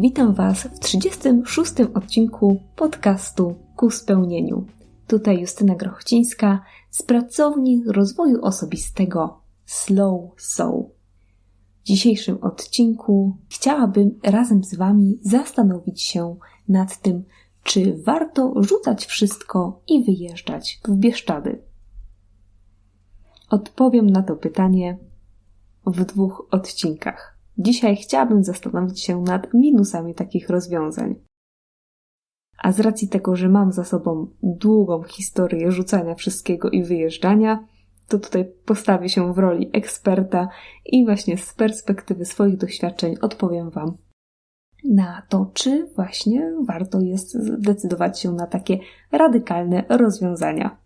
Witam Was w 36. odcinku podcastu Ku spełnieniu. Tutaj Justyna Grochcińska z pracowni rozwoju osobistego Slow Soul. W dzisiejszym odcinku chciałabym razem z Wami zastanowić się nad tym, czy warto rzucać wszystko i wyjeżdżać w Bieszczady. Odpowiem na to pytanie w dwóch odcinkach. Dzisiaj chciałabym zastanowić się nad minusami takich rozwiązań. A z racji tego, że mam za sobą długą historię rzucania wszystkiego i wyjeżdżania, to tutaj postawię się w roli eksperta i właśnie z perspektywy swoich doświadczeń odpowiem Wam na to, czy właśnie warto jest zdecydować się na takie radykalne rozwiązania.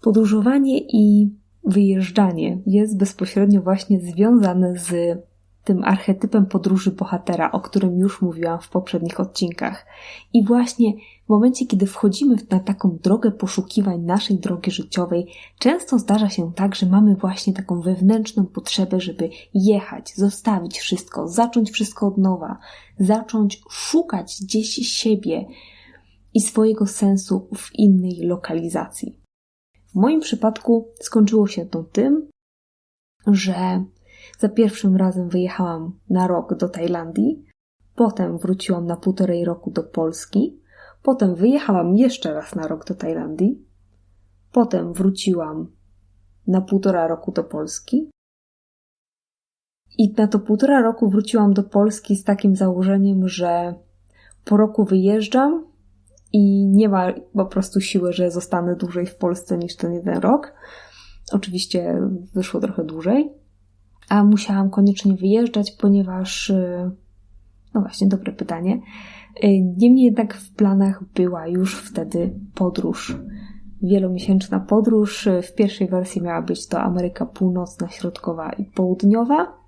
Podróżowanie i wyjeżdżanie jest bezpośrednio właśnie związane z tym archetypem podróży bohatera, o którym już mówiłam w poprzednich odcinkach. I właśnie w momencie, kiedy wchodzimy na taką drogę poszukiwań naszej drogi życiowej, często zdarza się tak, że mamy właśnie taką wewnętrzną potrzebę, żeby jechać, zostawić wszystko, zacząć wszystko od nowa, zacząć szukać gdzieś siebie i swojego sensu w innej lokalizacji. W moim przypadku skończyło się to tym, że za pierwszym razem wyjechałam na rok do Tajlandii, potem wróciłam na półtorej roku do Polski, potem wyjechałam jeszcze raz na rok do Tajlandii, potem wróciłam na półtora roku do Polski. I na to półtora roku wróciłam do Polski z takim założeniem, że po roku wyjeżdżam i nie ma po prostu siły, że zostanę dłużej w Polsce niż ten jeden rok. Oczywiście wyszło trochę dłużej, a musiałam koniecznie wyjeżdżać, ponieważ, y, no właśnie, dobre pytanie. Y, niemniej jednak w planach była już wtedy podróż. Wielomiesięczna podróż. W pierwszej wersji miała być to Ameryka Północna, Środkowa i Południowa.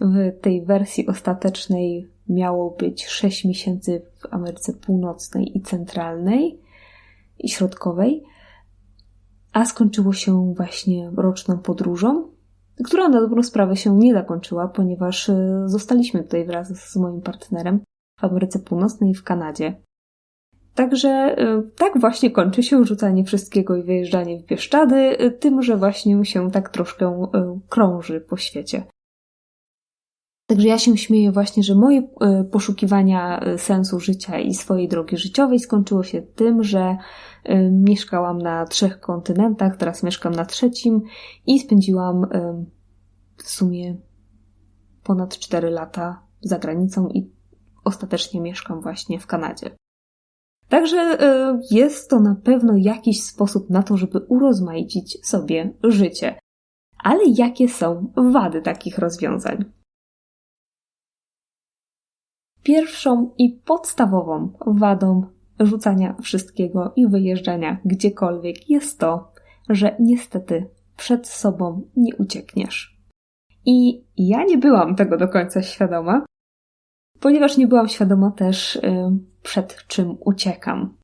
W tej wersji ostatecznej miało być 6 miesięcy w Ameryce Północnej i Centralnej i Środkowej, a skończyło się właśnie roczną podróżą, która na dobrą sprawę się nie zakończyła, ponieważ e, zostaliśmy tutaj wraz z moim partnerem w Ameryce Północnej i w Kanadzie. Także e, tak właśnie kończy się rzucanie wszystkiego i wyjeżdżanie w Bieszczady, e, tym, że właśnie się tak troszkę krąży po świecie. Także ja się śmieję właśnie, że moje e, poszukiwania e, sensu życia i swojej drogi życiowej skończyło się tym, że e, mieszkałam na trzech kontynentach, teraz mieszkam na trzecim i spędziłam w sumie ponad cztery lata za granicą i ostatecznie mieszkam właśnie w Kanadzie. Także jest to na pewno jakiś sposób na to, żeby urozmaicić sobie życie. Ale jakie są wady takich rozwiązań? Pierwszą i podstawową wadą rzucania wszystkiego i wyjeżdżania gdziekolwiek jest to, że niestety przed sobą nie uciekniesz. I ja nie byłam tego do końca świadoma, ponieważ nie byłam świadoma też, y, przed czym uciekam.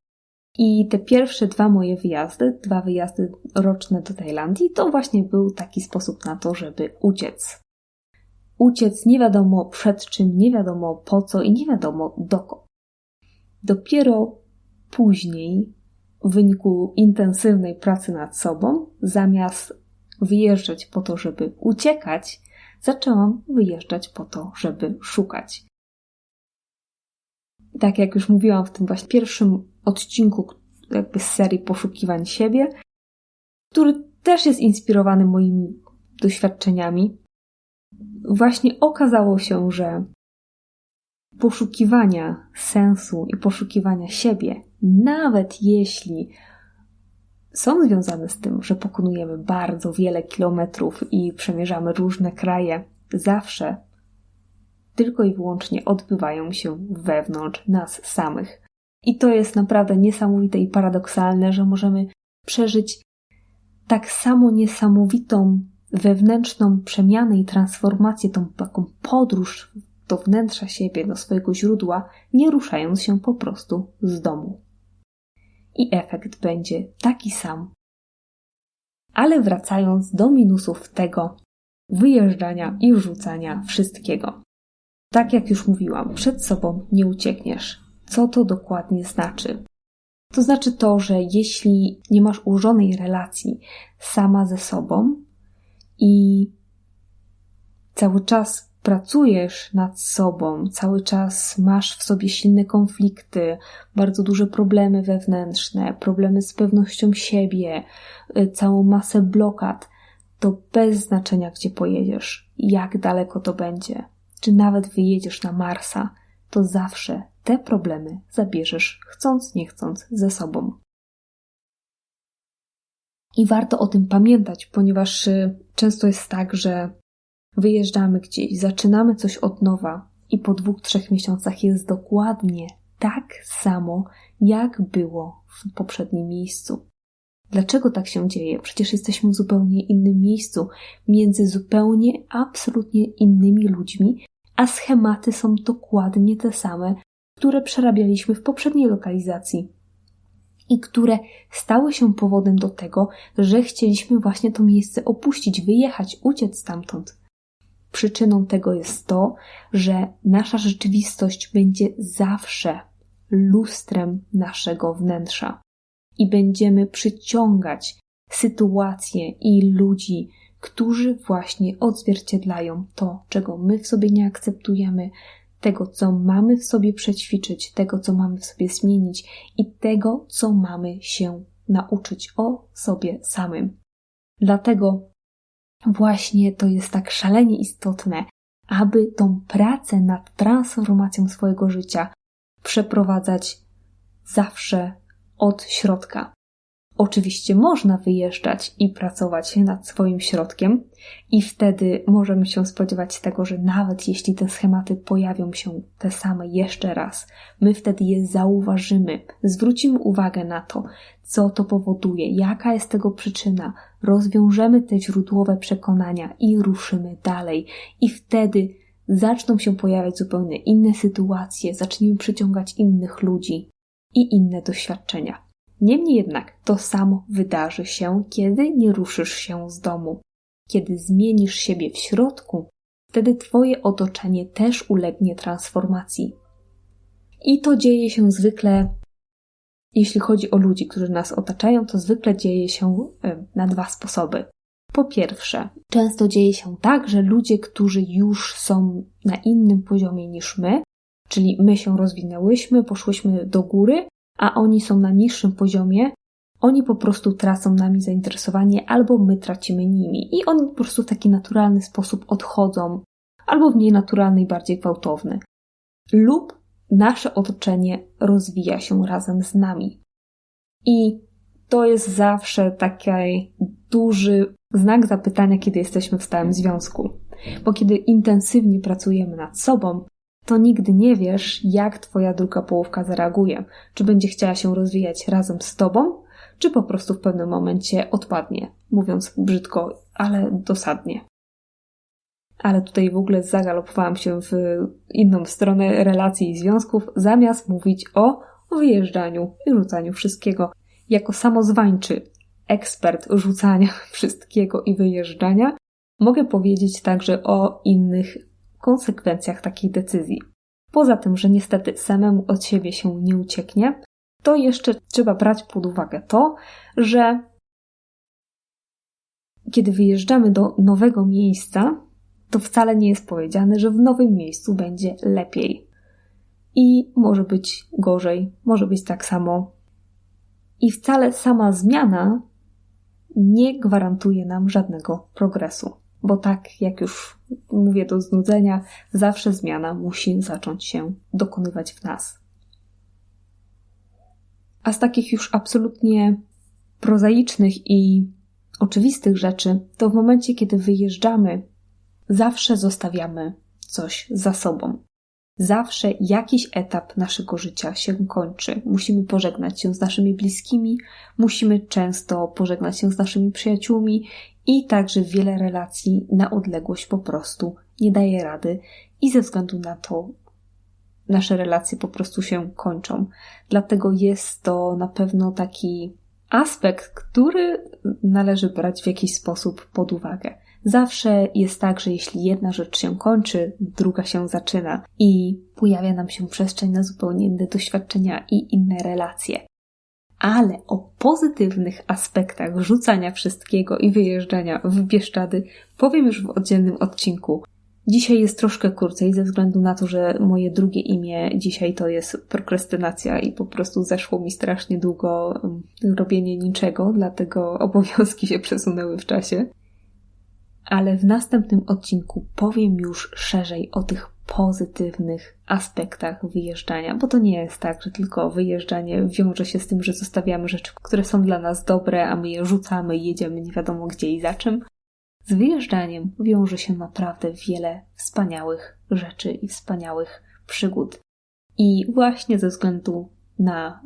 I te pierwsze dwa moje wyjazdy, dwa wyjazdy roczne do Tajlandii, to właśnie był taki sposób na to, żeby uciec uciec nie wiadomo przed czym, nie wiadomo po co i nie wiadomo dokąd. Dopiero później, w wyniku intensywnej pracy nad sobą, zamiast wyjeżdżać po to, żeby uciekać, zaczęłam wyjeżdżać po to, żeby szukać. Tak jak już mówiłam w tym właśnie pierwszym odcinku jakby z serii poszukiwań siebie, który też jest inspirowany moimi doświadczeniami, właśnie okazało się, że poszukiwania sensu i poszukiwania siebie, nawet jeśli są związane z tym, że pokonujemy bardzo wiele kilometrów i przemierzamy różne kraje, zawsze tylko i wyłącznie odbywają się wewnątrz nas samych. I to jest naprawdę niesamowite i paradoksalne, że możemy przeżyć tak samo niesamowitą wewnętrzną przemianę i transformację, tą taką podróż do wnętrza siebie, do swojego źródła, nie ruszając się po prostu z domu. I efekt będzie taki sam. Ale wracając do minusów tego wyjeżdżania i rzucania wszystkiego. Tak jak już mówiłam, przed sobą nie uciekniesz. Co to dokładnie znaczy? To znaczy to, że jeśli nie masz ułożonej relacji sama ze sobą i cały czas pracujesz nad sobą, cały czas masz w sobie silne konflikty, bardzo duże problemy wewnętrzne, problemy z pewnością siebie, y, całą masę blokad, to bez znaczenia, gdzie pojedziesz, jak daleko to będzie, czy nawet wyjedziesz na Marsa, to zawsze te problemy zabierzesz, chcąc, nie chcąc, ze sobą. I warto o tym pamiętać, ponieważ y, często jest tak, że wyjeżdżamy gdzieś, zaczynamy coś od nowa i po dwóch, trzech miesiącach jest dokładnie tak samo, jak było w poprzednim miejscu. Dlaczego tak się dzieje? Przecież jesteśmy w zupełnie innym miejscu, między zupełnie, absolutnie innymi ludźmi, a schematy są dokładnie te same, które przerabialiśmy w poprzedniej lokalizacji i które stały się powodem do tego, że chcieliśmy właśnie to miejsce opuścić, wyjechać, uciec stamtąd. Przyczyną tego jest to, że nasza rzeczywistość będzie zawsze lustrem naszego wnętrza i będziemy przyciągać sytuacje i ludzi, którzy właśnie odzwierciedlają to, czego my w sobie nie akceptujemy, tego, co mamy w sobie przećwiczyć, tego, co mamy w sobie zmienić i tego, co mamy się nauczyć o sobie samym. Dlatego właśnie to jest tak szalenie istotne, aby tą pracę nad transformacją swojego życia przeprowadzać zawsze od środka. Oczywiście można wyjeżdżać i pracować nad swoim środkiem, i wtedy możemy się spodziewać tego, że nawet jeśli te schematy pojawią się te same jeszcze raz, my wtedy je zauważymy, zwrócimy uwagę na to, co to powoduje, jaka jest tego przyczyna, rozwiążemy te źródłowe przekonania i ruszymy dalej, i wtedy zaczną się pojawiać zupełnie inne sytuacje, zaczniemy przyciągać innych ludzi i inne doświadczenia. Niemniej jednak to samo wydarzy się, kiedy nie ruszysz się z domu. Kiedy zmienisz siebie w środku, wtedy Twoje otoczenie też ulegnie transformacji. I to dzieje się zwykle, jeśli chodzi o ludzi, którzy nas otaczają, to zwykle dzieje się na dwa sposoby. Po pierwsze, często dzieje się tak, że ludzie, którzy już są na innym poziomie niż my, czyli my się rozwinęłyśmy, poszłyśmy do góry, a oni są na niższym poziomie, oni po prostu tracą nami zainteresowanie, albo my tracimy nimi. I oni po prostu w taki naturalny sposób odchodzą, albo w mniej naturalny i bardziej gwałtowny. Lub nasze otoczenie rozwija się razem z nami. I to jest zawsze taki duży znak zapytania, kiedy jesteśmy w stałym związku. Bo kiedy intensywnie pracujemy nad sobą, to nigdy nie wiesz, jak twoja druga połówka zareaguje. Czy będzie chciała się rozwijać razem z tobą, czy po prostu w pewnym momencie odpadnie, mówiąc brzydko, ale dosadnie. Ale tutaj w ogóle zagalopowałam się w inną stronę relacji i związków, zamiast mówić o wyjeżdżaniu i rzucaniu wszystkiego. Jako samozwańczy ekspert rzucania wszystkiego i wyjeżdżania, mogę powiedzieć także o innych konsekwencjach takiej decyzji. Poza tym, że niestety samemu od siebie się nie ucieknie, to jeszcze trzeba brać pod uwagę to, że kiedy wyjeżdżamy do nowego miejsca, to wcale nie jest powiedziane, że w nowym miejscu będzie lepiej. I może być gorzej, może być tak samo. I wcale sama zmiana nie gwarantuje nam żadnego progresu bo tak jak już mówię do znudzenia, zawsze zmiana musi zacząć się dokonywać w nas. A z takich już absolutnie prozaicznych i oczywistych rzeczy, to w momencie, kiedy wyjeżdżamy, zawsze zostawiamy coś za sobą. Zawsze jakiś etap naszego życia się kończy. Musimy pożegnać się z naszymi bliskimi, musimy często pożegnać się z naszymi przyjaciółmi i także wiele relacji na odległość po prostu nie daje rady i ze względu na to nasze relacje po prostu się kończą. Dlatego jest to na pewno taki aspekt, który należy brać w jakiś sposób pod uwagę. Zawsze jest tak, że jeśli jedna rzecz się kończy, druga się zaczyna i pojawia nam się przestrzeń na zupełnie inne doświadczenia i inne relacje. Ale o pozytywnych aspektach rzucania wszystkiego i wyjeżdżania w Bieszczady powiem już w oddzielnym odcinku. Dzisiaj jest troszkę krócej ze względu na to, że moje drugie imię dzisiaj to jest prokrastynacja i po prostu zeszło mi strasznie długo um, robienie niczego, dlatego obowiązki się przesunęły w czasie. Ale w następnym odcinku powiem już szerzej o tych pozytywnych aspektach wyjeżdżania, bo to nie jest tak, że tylko wyjeżdżanie wiąże się z tym, że zostawiamy rzeczy, które są dla nas dobre, a my je rzucamy i jedziemy nie wiadomo gdzie i za czym. Z wyjeżdżaniem wiąże się naprawdę wiele wspaniałych rzeczy i wspaniałych przygód. I właśnie ze względu na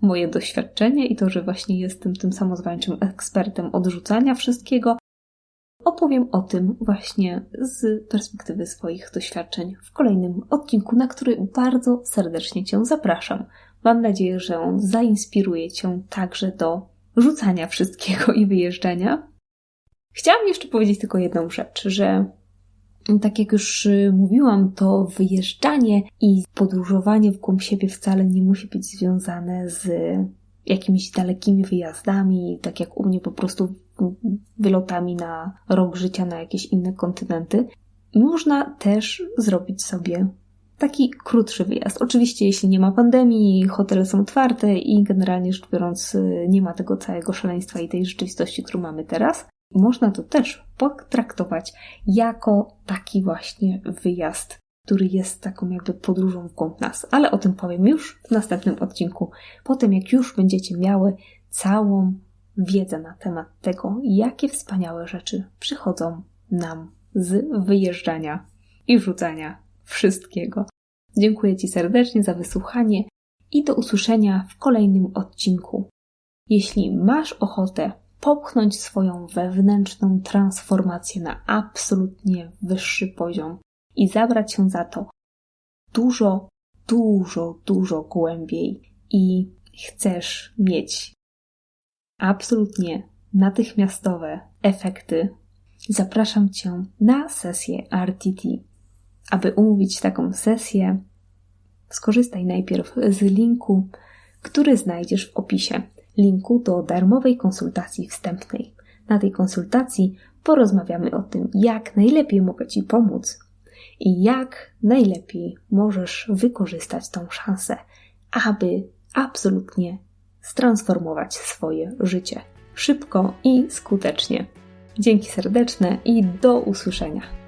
moje doświadczenie i to, że właśnie jestem tym samozwańczym ekspertem odrzucania wszystkiego, opowiem o tym właśnie z perspektywy swoich doświadczeń w kolejnym odcinku, na który bardzo serdecznie Cię zapraszam. Mam nadzieję, że on zainspiruje Cię także do rzucania wszystkiego i wyjeżdżania. Chciałam jeszcze powiedzieć tylko jedną rzecz, że tak jak już mówiłam, to wyjeżdżanie i podróżowanie w głąb siebie wcale nie musi być związane z jakimiś dalekimi wyjazdami, tak jak u mnie po prostu wylotami na rok życia na jakieś inne kontynenty. Można też zrobić sobie taki krótszy wyjazd. Oczywiście, jeśli nie ma pandemii, hotele są otwarte i generalnie rzecz biorąc, nie ma tego całego szaleństwa i tej rzeczywistości, którą mamy teraz. Można to też potraktować jako taki właśnie wyjazd, który jest taką jakby podróżą w głąb nas. Ale o tym powiem już w następnym odcinku, po tym jak już będziecie miały całą wiedzę na temat tego, jakie wspaniałe rzeczy przychodzą nam z wyjeżdżania i rzucania wszystkiego. Dziękuję Ci serdecznie za wysłuchanie i do usłyszenia w kolejnym odcinku. Jeśli masz ochotę popchnąć swoją wewnętrzną transformację na absolutnie wyższy poziom i zabrać się za to dużo, dużo, dużo głębiej i chcesz mieć absolutnie natychmiastowe efekty, zapraszam Cię na sesję RTT. Aby umówić taką sesję, skorzystaj najpierw z linku, który znajdziesz w opisie. Linku do darmowej konsultacji wstępnej. Na tej konsultacji porozmawiamy o tym, jak najlepiej mogę Ci pomóc i jak najlepiej możesz wykorzystać tą szansę, aby absolutnie stransformować swoje życie szybko i skutecznie. Dzięki serdeczne i do usłyszenia.